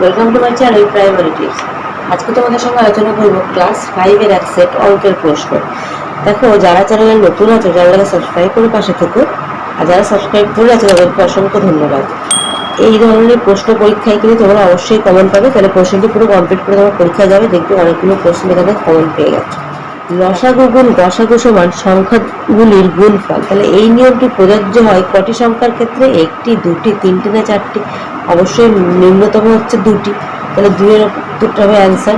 Welcome to my channel আজকে তোমাদের সঙ্গে আলোচনা করব ক্লাস ফাইভের এক সেট অঙ্কের প্রশ্ন। দেখো, যারা চ্যানেলে নতুন আছো চ্যানেলটাকে সাবস্ক্রাইব করে পাশে থেকো, আর যারা সাবস্ক্রাইব করে আছে, তাদেরকে অসংখ্য ধন্যবাদ। এই ধরনের প্রশ্ন পরীক্ষায় কিন্তু তোমরা অবশ্যই কমেন্ট পাবে, তাহলে প্রশ্নটি পুরো কমপ্লিট করে তোমার পরীক্ষা যাবে, দেখবে অনেকগুলো প্রশ্ন এখানে কমেন্ট পেয়ে গেছো। লসাগু গুণ গসাগু সমান সংখ্যাগুলির গুণফল। তাহলে এই নিয়মটি প্রযোজ্য হয় কটি সংখ্যার ক্ষেত্রে? একটি, দুটি, তিনটি না চারটি? অবশ্যই নিম্নতম হচ্ছে দুটি। তাহলে দুইয়ের দুটো হবে অ্যান্সার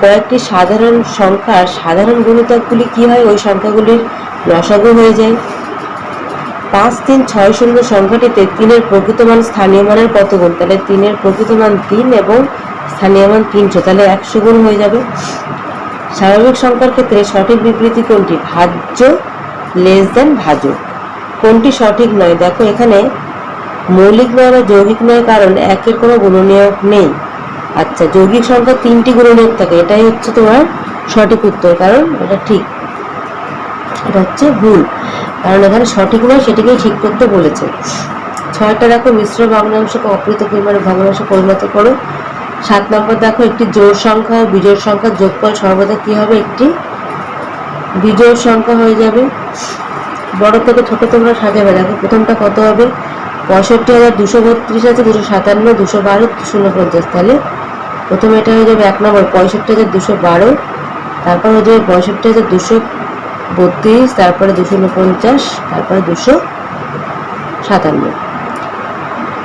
কয়েকটি সাধারণ সংখ্যার সাধারণ গুণিতকগুলি কী হয়? ওই সংখ্যাগুলির লসাগু হয়ে যায়। পাঁচ, তিন, ছয়, শূন্য সংখ্যাটিতে তিনের প্রকৃত মান, স্থানীয় মানের কত গুণ? তাহলে তিনের প্রকৃত মান তিন এবং স্থানীয় মান তিনশো। তাহলে একশো গুণ হয়ে যাবে। স্বাভাবিক সংখ্যার ক্ষেত্রে সঠিক বিবৃতি কোনটি? ভাজ্য লেস দেন ভাজক। কোনটি সঠিক নয়? দেখো, এখানে মৌলিক নয় বা যৌগিক নয় কারণ একের কোনো গুণনীয়ক নেই। আচ্ছা যৌগিক সংখ্যা তিনটি গুণনীয়ক থাকে। এটাই হচ্ছে তোমার সঠিক উত্তর, কারণ এটা ঠিক। এটা হচ্ছে ভুল। কারণ এখানে সঠিক নয়, সেটিকেই ঠিক করতে বলেছে। ছয়টা দেখো, মিশ্র ভগ্নাংশকে অকৃত পরিমাণে ভগ্নাংশে পরিণত করো। সাত নম্বর দেখো, একটি জোড় সংখ্যা ও বিজোড় সংখ্যার যোগফল সর্বদা কি হবে? একটি বিজোড় সংখ্যা হয়ে যাবে। বড় থেকে ছোট তোমরা সাজাবে। দেখো, প্রথমটা কত হবে? পঁয়ষট্টি হাজার দুশো বত্রিশ আছে, দুশো সাতান্ন, দুশো বারো শূন্য পঞ্চাশ। তাহলে প্রথমে এটা হয়ে যাবে এক নম্বর, পঁয়ষট্টি হাজার দুশো বারো। তারপর হয়ে যাবে পঁয়ষট্টি হাজার দুশো বত্রিশ, তারপরে দুশো উনপঞ্চাশ, তারপরে দুশো সাতান্ন।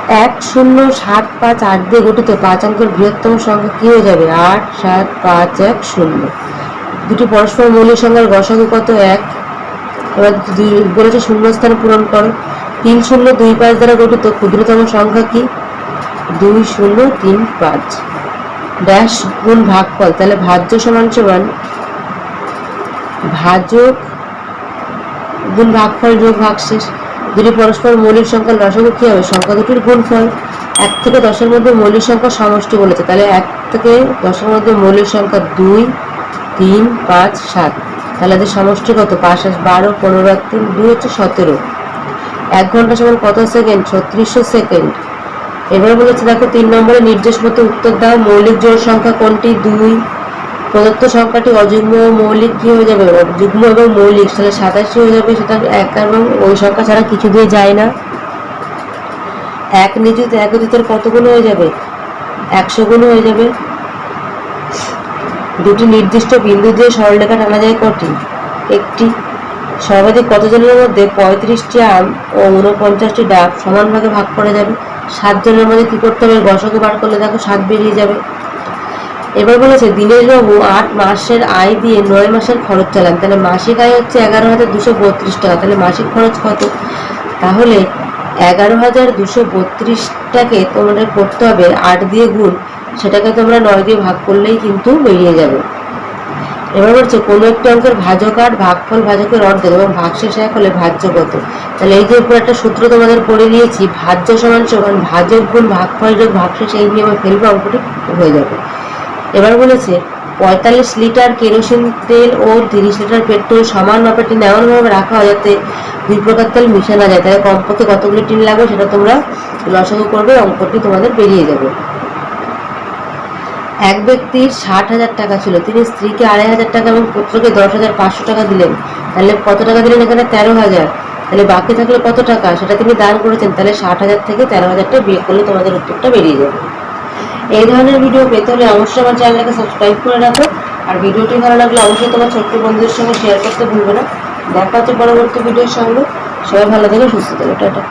এক শূন্য সাত পাঁচ আট দিয়ে গঠিত। পাঁচ অঙ্কের বৃহত্তম সংখ্যা কি হয়ে যাবে? আট, সাত, পাঁচ, এক, শূন্য। দুটি পরস্পর মৌলিক সংখ্যার গসাগু কত? এক। এবার দুই বলেছে শূন্যস্থান পূরণ করো। তিন শূন্য দুই পাঁচ দ্বারা গঠিত ক্ষুদ্রতম সংখ্যা কি? দুই শূন্য তিন পাঁচ। ড্যাশ গুণ ভাগফল, তাহলে ভাজ্য সমান সমান ভাজক গুণ ভাগফল যোগ ভাগশেষ। দুটি পরস্পর মৌলিক সংখ্যার লসাগু কি হবে। সংখ্যা দুটির গুণফল এক থেকে দশের মধ্যে মৌলিক সংখ্যা সমষ্টি বলেছে। তাহলে এক থেকে দশের মধ্যে মৌলিক সংখ্যা দুই, তিন, পাঁচ, সাত। তাহলে এদের সমষ্টি কত? পাঁচ বারো, পনেরো আর তিন, দুই হচ্ছে সতেরো। এক ঘণ্টা সমান কত সেকেন্ড? ছত্রিশশো সেকেন্ড। এবার বলেছে, দেখো, তিন নম্বরে নির্দেশ মতো উত্তর দাও মৌলিক জোড় সংখ্যা কোনটি? দুই প্রদত্ত সংখ্যাটি অযুগ্ম মৌলিক কি হয়ে যাবে? যুগ্ম এবং মৌলিক, তাহলে সাতাশি হয়ে যাবে, সেটা এক এবং ওই সংখ্যা ছাড়া কিছু দিয়ে যায় না। এক নিযুত, এক অতীতের কত গুণ হয়ে যাবে? একশো গুণ হয়ে যাবে। দুটি নির্দিষ্ট বিন্দু দিয়ে সরলরেখা টানা যায় কটি? একটি। সর্বাধিক কতজনের মধ্যে পঁয়ত্রিশটি আম ও উনপঞ্চাশটি ডাব সমান ভাগে করা যাবে? সাতজনের মধ্যে কী করতে হবে? গসকে বার করলে দেখো সাত বেরিয়ে যাবে। এবার বলেছে দীনেশবাবু আট মাসের আয় দিয়ে নয় মাসের খরচ চালান। তাহলে মাসিক আয় হচ্ছে এগারো হাজার দুশো বত্রিশ টাকা। তাহলে মাসিক খরচ কত? তাহলে এগারো হাজার দুশো বত্রিশটাকে তোমাদের করতে হবে আট দিয়ে গুণ। সেটাকে তোমরা নয় দিয়ে ভাগ করলেই কিন্তু বেরিয়ে যাবে। এবার বলছে, কোনো একটি অঙ্কের ভাজক আট, ভাগফল ভাজকের অর্ধেক এবং ভাগশেষ এক হলে ভাজ্য কত? তাহলে এই যে উপর একটা সূত্র তোমাদের পড়ে দিয়েছি ভাজ্য সমান সমান ভাজক গুণ ভাগফল যোগ ভাগশেষ এই নিয়ে আমার ফেলবে, অঙ্কটি হয়ে যাবে। এবার বলেছে, পঁয়তাল্লিশ লিটার কেরোসিন তেল ও তিরিশ লিটার পেট্রোল সমান মাপেটি এমনভাবে রাখা হয় যাতে দুই প্রকার তেল মিশে না যায়। তাহলে কমপক্ষে কতগুলি টিন লাগবে সেটা তোমরা লসাগু করবে, অঙ্কটি তোমাদের বেরিয়ে যাবে। এক ব্যক্তির ষাট হাজার টাকা ছিল, তিনি স্ত্রীকে আড়াই হাজার টাকা এবং পুত্রকে দশ হাজার পাঁচশো টাকা দিলেন। তাহলে কত টাকা দিলেন এখানে? তেরো হাজার। তাহলে বাকি থাকলে কত টাকা? সেটা তিনি দান করেছেন, তাহলে ষাট হাজার থেকে তেরো হাজারটা বিয়ে করলে তোমাদের উত্তরটা বেরিয়ে যাবে। এই ধরনের ভিডিও পেতে হলে অবশ্যই আমার চ্যানেলকে সাবস্ক্রাইব করে রাখো। আর ভিডিওটি ভালো লাগলে অবশ্যই তোমার ছোট্ট বন্ধুদের সঙ্গে শেয়ার করতে ভুলবে না। দেখা হচ্ছে পরবর্তী ভিডিওর সঙ্গে। সবাই ভালো থেকে, সুস্থ থাকে, টাটা।